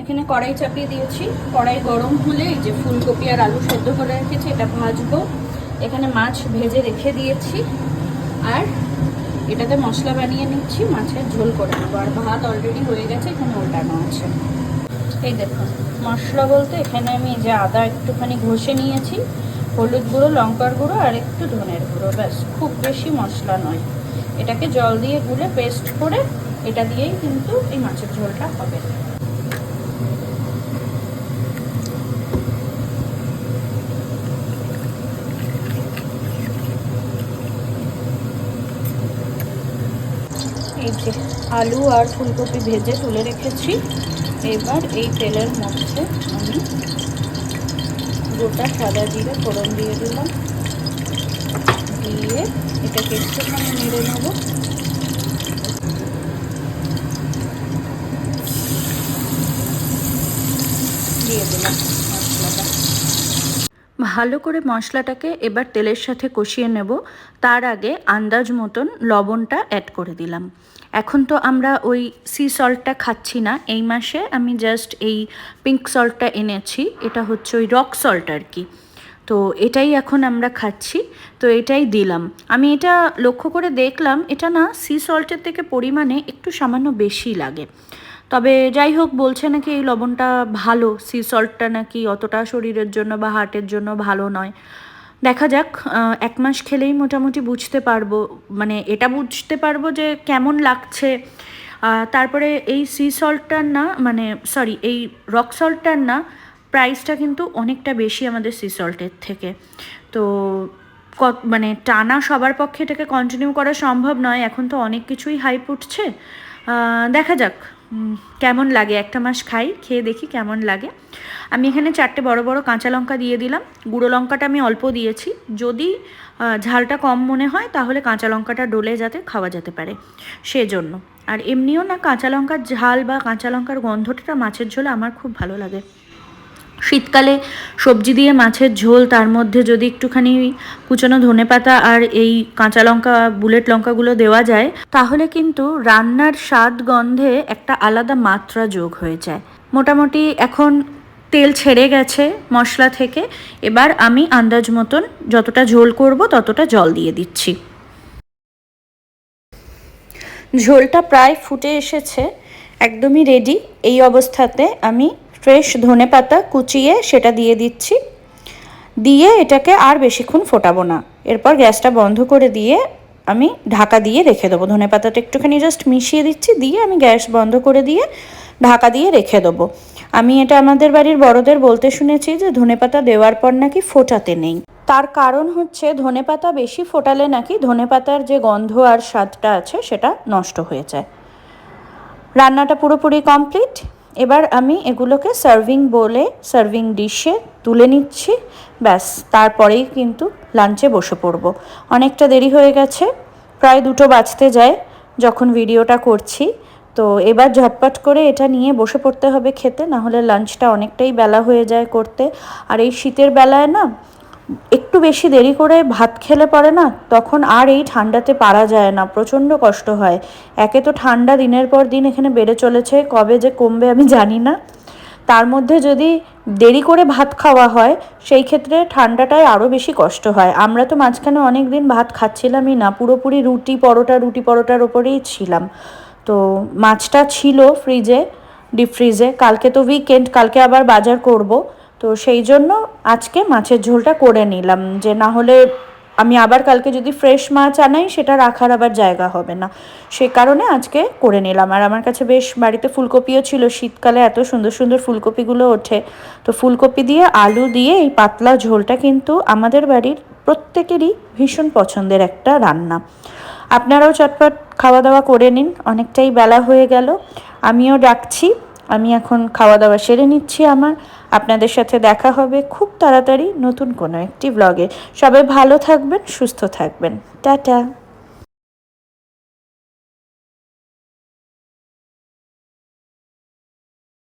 এখানে কড়াই চাপিয়ে দিয়েছি। কড়াই গরম হলে এই যে ফুলকপি আর আলু সেদ্ধ করে রেখেছি, এটা ভাজবো। এখানে মাছ ভেজে রেখে দিয়েছি আর এটাতে মশলা বানিয়ে নিচ্ছি, মাছের ঝোল করে নেব। আর ভাত অলরেডি হয়ে গেছে, এখানে ওল্টানো আছে। এই দেখুন মশলা বলতে এখানে আমি যে আদা একটুখানি ঘষে নিয়েছি, হলুদ গুঁড়ো, লঙ্কার গুঁড়ো আর একটু ধনের গুঁড়ো, ব্যাস। খুব বেশি মশলা নয়। এটাকে জল দিয়ে গুলে পেস্ট করে এটা দিয়েই কিন্তু এই মাছের ঝোলটা হবে। এই আলু আর ফুলকপি ভেজে তুলে রেখেছি। এবার এই তেলের মধ্যে আমি গোটা সাদা জিরে ফোড়ন দিয়ে দিলাম। দিয়ে এটাকে একটুখানি নেড়ে নেব। দিয়ে দিলাম মশলাটা। ভালো করে মশলাটাকে এবার তেলের সাথে কষিয়ে নেব। তার আগে আন্দাজ মতন লবণটা অ্যাড করে দিলাম। এখন তো আমরা ওই সি সল্টটা খাচ্ছি না। এই মাসে আমি জাস্ট এই পিঙ্ক সল্টটা এনেছি। এটা হচ্ছে ওই রক সল্ট আর কি। তো এটাই এখন আমরা খাচ্ছি। তো এটাই দিলাম। আমি এটা লক্ষ্য করে দেখলাম, এটা না সি সল্টের থেকে পরিমাণে একটু সামান্য বেশি লাগে। তবে যাই হোক বলছে নাকি এই লবণটা ভালো সি সল্টটা নাকি অতটা শরীরের জন্য বা হার্টের জন্য ভালো নয়। দেখা যাক এক মাস খেলেই মোটামুটি বুঝতে পারব মানে এটা বুঝতে পারব যে কেমন লাগছে। তারপরে এই সি সল্টটার না মানে সরি এই রক সল্টটার না প্রাইসটা কিন্তু অনেকটা বেশি আমাদের সি সল্টের থেকে। তো মানে টানা সবার পক্ষে এটাকে কন্টিনিউ করা সম্ভব নয়, এখন তো অনেক কিছুই হাইপ উঠছে। দেখা যাক। কেমন লাগে? একটা মাস খাই, খেয়ে দেখি কেমন লাগে। আমি এখানে চারটে বড় বড় কাঁচা লঙ্কা দিয়ে দিলাম। গুঁড়ো লঙ্কাটা আমি অল্প দিয়েছি। যদি ঝালটা কম মনে হয়, তাহলে কাঁচা লঙ্কাটা ডলে যাতে খাওয়া যেতে পারে সেজন্য। আর এমনিও না, কাঁচা লঙ্কার ঝাল বা কাঁচা লঙ্কার গন্ধটা মাছের ঝোলে আমার খুব ভালো লাগে। শীতকালে সবজি দিয়ে মাছের ঝোল, তার মধ্যে যদি একটুখানি কুচনো ধনেপাতা আর এই কাঁচা লঙ্কা, বুলেট লঙ্কাগুলো দেওয়া যায়, তাহলে কিন্তু রান্নার স্বাদ গন্ধে একটা আলাদা মাত্রা যোগ হয়ে যায়। মোটামুটি এখন তেল ছেড়ে গেছে মশলা থেকে, এবার আমি আন্দাজ মতন যতটা ঝোল করব ততটা জল দিয়ে দিচ্ছি। ঝোলটা প্রায় ফুটে এসেছে, একদমই রেডি এই অবস্থাতে আমি ফ্রেশ ধনে পাতা কুচিয়ে সেটা দিয়ে দিচ্ছি। দিয়ে এটাকে আর বেশিক্ষণ ফোটাবো না। এরপর গ্যাসটা বন্ধ করে দিয়ে আমি ঢাকা দিয়ে রেখে দেবো। ধনে পাতাটা একটুখানি জাস্ট মিশিয়ে দিচ্ছি। দিয়ে আমি গ্যাস বন্ধ করে দিয়ে ঢাকা দিয়ে রেখে দেবো। আমি এটা আমাদের বাড়ির বড়দের বলতে শুনেছি যে ধনেপাতা দেওয়ার পর নাকি ফোটাতে নেই। তার কারণ হচ্ছে ধনেপাতা বেশি ফোটালে নাকি ধনেপাতার যে গন্ধ আর স্বাদটা আছে সেটা নষ্ট হয়ে যায়। রান্নাটা পুরোপুরি কমপ্লিট। এবার আমি এগুলোকে সার্ভিং বলে সার্ভিং ডিশে তুলে নিচ্ছি। ব্যাস, তারপরেই কিন্তু লাঞ্চে বসে পড়ব। অনেকটা দেরি হয়ে গেছে, প্রায় দুটো বাজতে যায় যখন ভিডিওটা করছি। তো এবার ঝটপট করে এটা নিয়ে বসে পড়তে হবে খেতে না হলে লাঞ্চটা অনেকটাই বেলা হয়ে যায় করতে। আর এই শীতের বেলায় না একটু বেশি দেরি করে ভাত খেলে পরে না, তখন আর এই ঠান্ডাতে পারা যায় না, প্রচণ্ড কষ্ট হয়। একে তো ঠান্ডা দিনের পর দিন এখানে বেড়ে চলেছে, কবে যে কমবে আমি জানি না। তার মধ্যে যদি দেরি করে ভাত খাওয়া হয়, সেই ক্ষেত্রে ঠান্ডাটায় আরও বেশি কষ্ট হয়। আমরা তো মাঝখানে অনেক দিন ভাত খাচ্ছিলামই না, পুরোপুরি রুটি পরোটা, রুটি পরোটার ওপরেই ছিলাম। তো মাছটা ছিল ফ্রিজে ডিপ ফ্রিজে কালকে তো উইকেন্ড কালকে আবার বাজার করব। তো সেই জন্য আজকে মাছের ঝোলটা করে নিলাম, যে না হলে আমি আবার কালকে যদি ফ্রেশ মাছ আনাই, সেটা রাখার আবার জায়গা হবে না। সে কারণে আজকে করে নিলাম। আর আমার কাছে বেশ বাড়িতে ফুলকপিও ছিল, শীতকালে এত সুন্দর সুন্দর ফুলকপিগুলো ওঠে। তো ফুলকপি দিয়ে, আলু দিয়ে এই পাতলা ঝোলটা কিন্তু আমাদের বাড়ির প্রত্যেকেরই ভীষণ পছন্দের একটা রান্না। আপনারাও চটপট খাওয়া দাওয়া করে নিন, অনেকটাই বেলা হয়ে গেল। আমিও ডাকছি, আমি এখন খাওয়া দাওয়া সেরে নিচ্ছি আমার। আপনাদের সাথে দেখা হবে খুব তাড়াতাড়ি নতুন কোনো একটি ব্লগে সবাই ভালো থাকবেন, সুস্থ থাকবেন। টাটা।